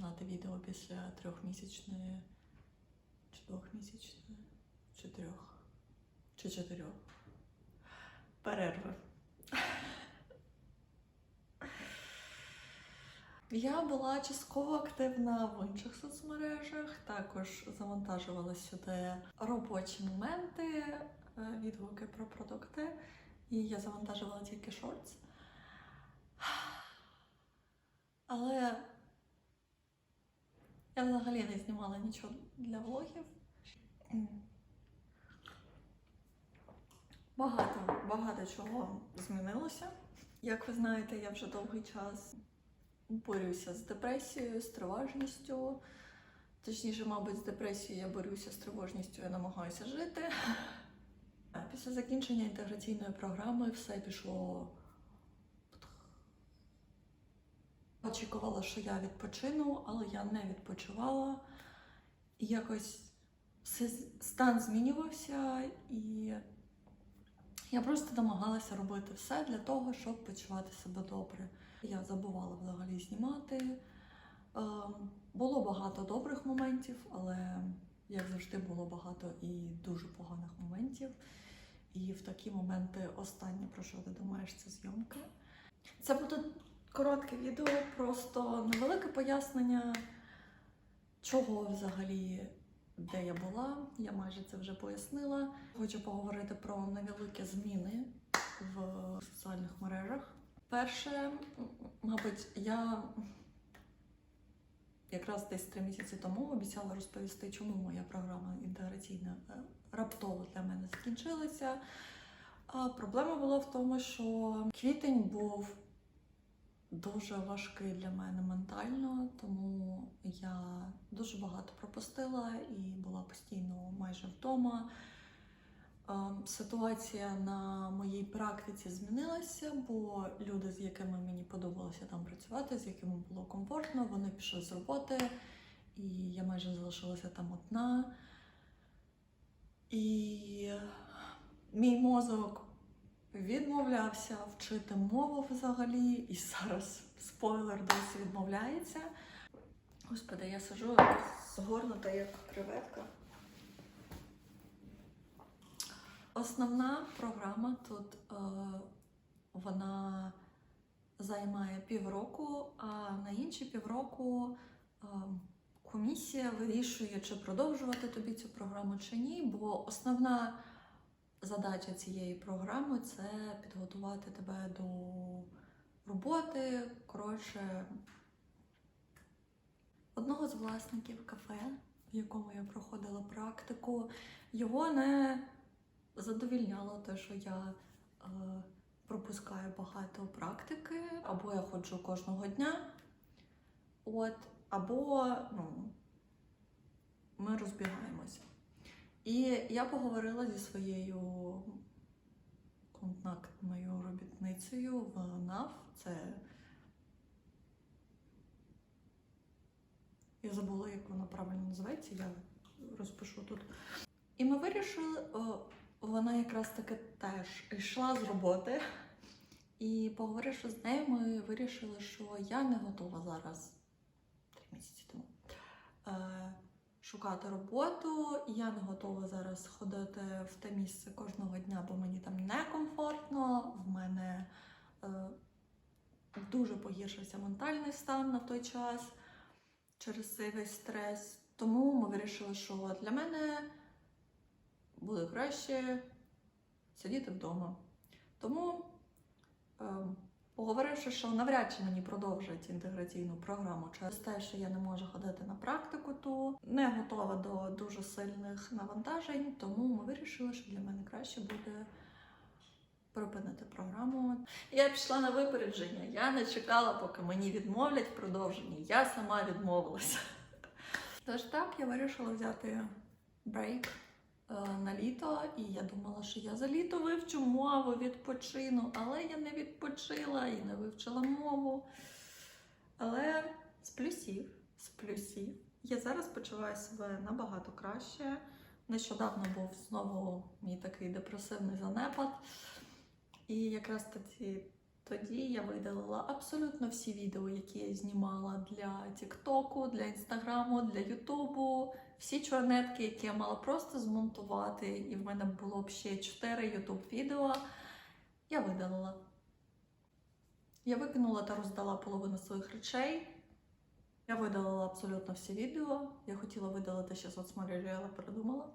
Починати відео після трьохмісячної чи двохмісячної, чи трьох, чи чотирьох перерви. Я була частково активна в інших соцмережах, також завантажувала сюди робочі моменти, е, відгуки про продукти, і я завантажувала тільки шортс. Але я взагалі не знімала нічого для влогів. Багато, багато чого змінилося. Як ви знаєте, я вже довгий час борюся з депресією, з тривожністю. Точніше, мабуть, з депресією я борюся з тривожністю, я намагаюся жити. Після закінчення інтеграційної програми все пішло. Очікувала, що я відпочину, але я не відпочивала. І якось стан змінювався, і я просто намагалася робити все для того, щоб почувати себе добре. Я забувала взагалі знімати. Ем, Було багато добрих моментів, але як завжди було багато і дуже поганих моментів. І в такі моменти останнє, про що ти думаєш, це зйомки. Це буде коротке відео, просто невелике пояснення, чого взагалі, де я була. Я майже це вже пояснила. Хочу поговорити про невеликі зміни в соціальних мережах. Перше, мабуть, я якраз десь три місяці тому обіцяла розповісти, чому моя програма інтеграційна е, раптово для мене закінчилася. А проблема була в тому, що квітень був дуже важкий для мене ментально, тому я дуже багато пропустила і була постійно майже вдома. Ем, Ситуація на моїй практиці змінилася, бо люди, з якими мені подобалося там працювати, з якими було комфортно, вони пішли з роботи, і я майже залишилася там одна. І мій мозок відмовлявся вчити мову взагалі, і зараз спойлер досі відмовляється. Господи, я сижу згорнута як креветка. Основна програма тут е, вона займає півроку, а на інші півроку е, комісія вирішує, чи продовжувати тобі цю програму чи ні, бо основна задача цієї програми це підготувати тебе до роботи. Коротше, одного з власників кафе, в якому я проходила практику, його не задовільняло те, що я е, пропускаю багато практики, або я ходжу кожного дня, от, або ну, ми розбігаємося. І я поговорила зі своєю контактною робітницею в НАВ. Це я забула, як вона правильно називається, я розпишу тут. І ми вирішили, вона якраз таки теж йшла з роботи. І поговоривши з нею, ми вирішили, що я не готова зараз три місяці тому е, шукати роботу. Я не готова зараз ходити в те місце кожного дня, бо мені там некомфортно. В мене е, дуже погіршився ментальний стан на той час через цей весь стрес. Тому ми вирішили, що для мене буде краще сидіти вдома. Тому, е, поговоривши, що навряд чи мені продовжать інтеграційну програму через те, що я не можу ходити на практику, то не готова до дуже сильних навантажень, тому ми вирішили, що для мене краще буде припинити програму. Я пішла на випередження. Я не чекала, поки мені відмовлять в продовженні. Я сама відмовилася. Тож так, я вирішила взяти брейк на літо, і я думала, що я за літо вивчу мову, відпочину, але я не відпочила і не вивчила мову. Але з плюсів, з плюсів, я зараз почуваю себе набагато краще. Нещодавно був знову мій такий депресивний занепад. І якраз тоді Тоді я видалила абсолютно всі відео, які я знімала для Тіктоку, для Інстаграму, для Ютубу. Всі чорнетки, які я мала просто змонтувати, і в мене було б ще 4 Ютуб відео. Я видалила. Я викинула та роздала половину своїх речей. Я видалила абсолютно всі відео. Я хотіла видалити ще соцмережі, але передумала.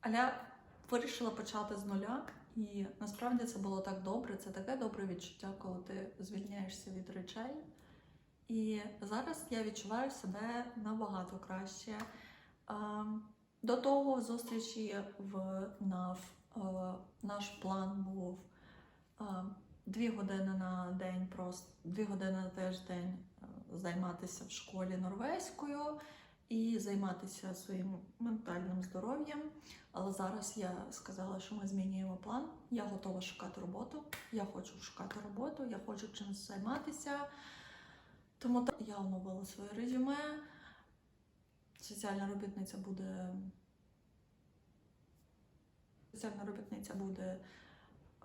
Але я вирішила почати з нуля. І насправді це було так добре. Це таке добре відчуття, коли ти звільняєшся від речей. І зараз я відчуваю себе набагато краще. До того зустрічі в НАВ наш план був дві години на день, просто дві години на тиждень займатися в школі норвезькою і займатися своїм ментальним здоров'ям. Але зараз я сказала, що ми змінюємо план. Я готова шукати роботу. Я хочу шукати роботу, я хочу чимось займатися. Тому так я оновила своє резюме. Соціальна робітниця буде. Соціальна робітниця буде е,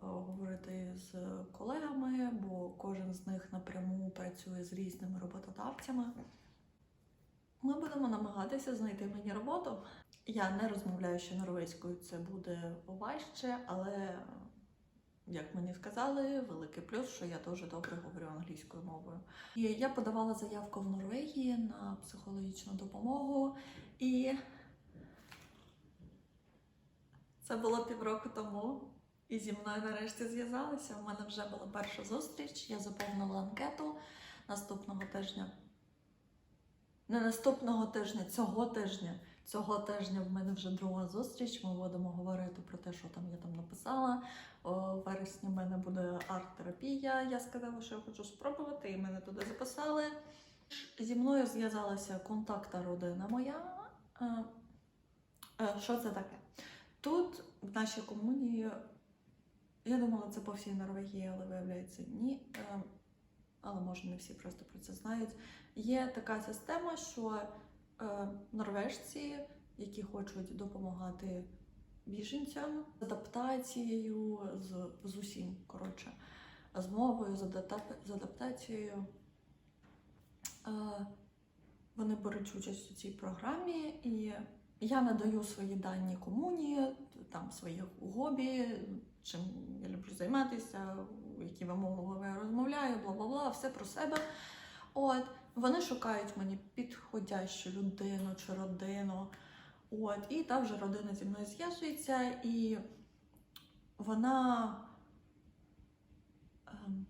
говорити з колегами, бо кожен з них напряму працює з різними роботодавцями. Ми будемо намагатися знайти мені роботу. Я не розмовляю ще норвезькою, це буде важче, але як мені сказали, великий плюс, що я дуже добре говорю англійською мовою. І я подавала заявку в Норвегії на психологічну допомогу, і це було півроку тому. І зі мною нарешті зв'язалися. У мене вже була перша зустріч. Я заповнила анкету наступного тижня. Не наступного тижня, цього тижня. Цього тижня в мене вже друга зустріч. Ми будемо говорити про те, що там я там написала. У вересні в мене буде арт-терапія. Я сказала, що я хочу спробувати, і мене туди записали. Зі мною зв'язалася контактна родина моя. Е, е, Що це таке? Тут в нашій комуні, я думала, це по всій Норвегії, але виявляється ні. Але може не всі просто про це знають. Є така система, що е, норвежці, які хочуть допомагати біженцям з адаптацією, з, з усім, коротше, з мовою, з, адапта- з адаптацією. Е, вони беруть участь у цій програмі, і я надаю свої дані комуні, там свої хобі, чим я люблю займатися, які вимови я розмовляю, бла бла бла, все про себе. От вони шукають мені підходящу людину чи родину. От, і та вже родина зі мною зв'язується, і вона ем,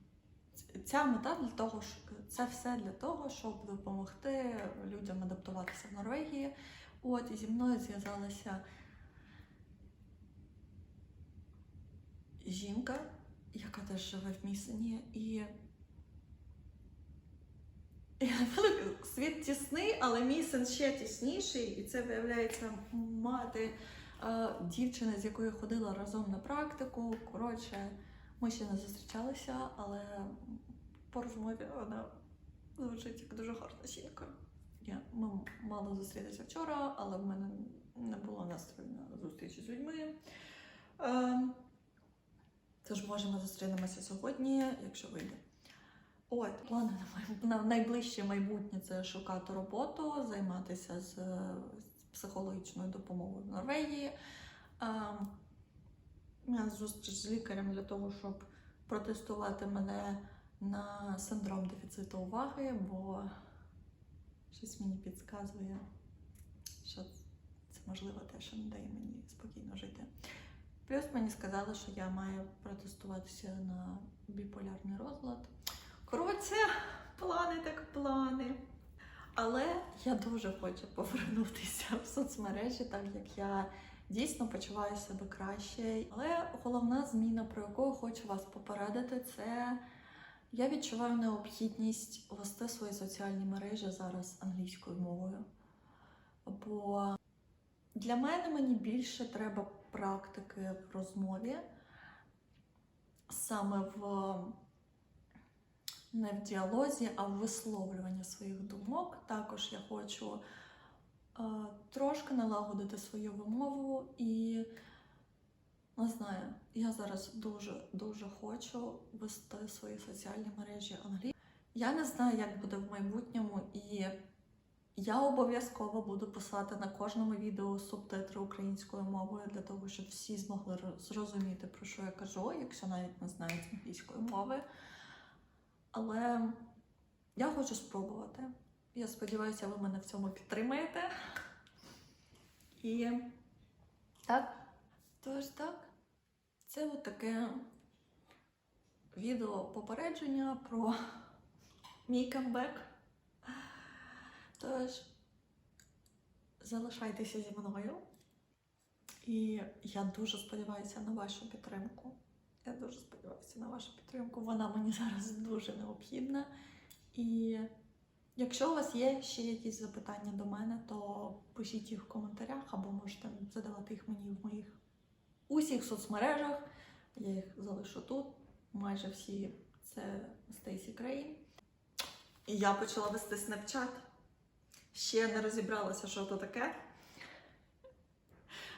ця мета для того, це все для того, щоб допомогти людям адаптуватися в Норвегії. От і зі мною зв'язалася жінка, яка теж живе в Місені, і світ тісний, але мій ще тісніший, і це виявляється мати е, дівчини, з якою ходила разом на практику. Коротше, ми ще не зустрічалися, але по розмові вона звучить як дуже гарна жінка. Я, ми мали зустрітися вчора, але в мене не було настрою на зустрічі з людьми. Тож, може, ми зустрінемося сьогодні, якщо вийде. От, плани на, найближче майбутнє це шукати роботу, займатися з, психологічною допомогою в Норвегії. Зустріч з лікарем для того, щоб протестувати мене на синдром дефіциту уваги, бо щось мені підказує, що це можливо те, що не дає мені спокійно жити. Плюс мені сказали, що я маю протестуватися на біполярний розлад. Коротше, плани так плани. Але я дуже хочу повернутися в соцмережі, так як я дійсно почуваю себе краще. Але головна зміна, про яку хочу вас попередити, це я відчуваю необхідність вести свої соціальні мережі зараз англійською мовою. Бо для мене мені більше треба практики в розмові, саме в не в діалозі, а в висловлюванні своїх думок. Також я хочу е, трошки налагодити свою вимову і Не знаю, я зараз дуже дуже хочу вести свої соціальні мережі англійською. Я не знаю, як буде в майбутньому, і я обов'язково буду писати на кожному відео субтитри українською мовою для того, щоб всі змогли зрозуміти, про що я кажу, якщо навіть не знають англійської мови. Але я хочу спробувати. Я сподіваюся, ви мене в цьому підтримаєте. І так. Тож так, це от таке відео попередження про мій камбек. Тож, залишайтеся зі мною. І я дуже сподіваюся на вашу підтримку. Я дуже сподіваюся на вашу підтримку. Вона мені зараз дуже необхідна. І якщо у вас є ще якісь запитання до мене, то пишіть їх в коментарях або можете задавати їх мені в моїх усіх соцмережах. Я їх залишу тут. Майже всі це Стейсі Крейн. І я почала вести Snapchat. Ще не розібралася, що то таке.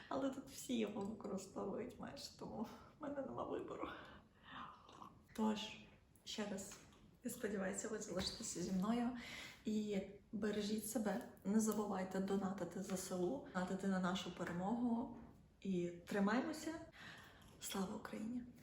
Але тут всі його використовують майже, тому в мене нема вибору. Тож, ще раз, я сподіваюся, ви залишитеся зі мною і бережіть себе. Не забувайте донатити ЗСУ, донатити на нашу перемогу і тримаймося. Слава Україні!